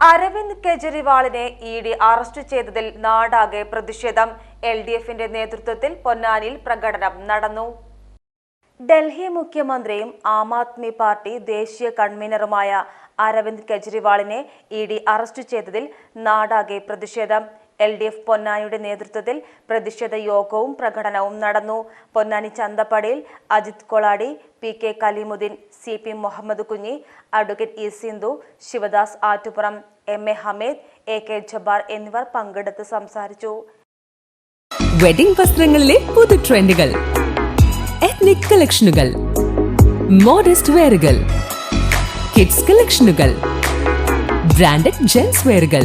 അരവിന്ദ് കെജ്രിവാളിനെ E D arrest ചെയ്തതിൽ നാടാകെ പ്രതിഷേധം. എൽ ഡി എഫിന്റെ നേതൃത്വത്തിൽ പൊന്നാനിയിൽ പ്രകടനം നടന്നു. ഡൽഹി മുഖ്യമന്ത്രിയും ആം ആദ്മി പാർട്ടി ദേശീയ കൺവീനറുമായ അരവിന്ദ് കെജ്രിവാളിനെ ഇ ഡി അറസ്റ്റ് ചെയ്തതിൽ നാടാകെ പ്രതിഷേധം. എൽ ഡി എഫ് പൊന്നാനിയുടെ നേതൃത്വത്തിൽ പ്രതിഷേധ യോഗവും പ്രകടനവും നടന്നു. Ponnani ചന്തപ്പടിയിൽ Ajith Kolady P K Kaleemuddeen C P Muhammed Kunhi advocate E Sindhu Sivadas Attupuram M A Hameed A K Jabbar എന്നിവർ പങ്കെടുത്ത് സംസാരിച്ചു. വെഡിംഗ് വസ്ത്രങ്ങളിലെ പുതു ട്രെൻഡുകൾ എത്നിക് കളക്ഷനുകൾ മോഡസ്റ്റ് വെയറുകൾ കിഡ്സ് കളക്ഷനുകൾ ബ്രാൻഡഡ് ജെൻസ് വെയറുകൾ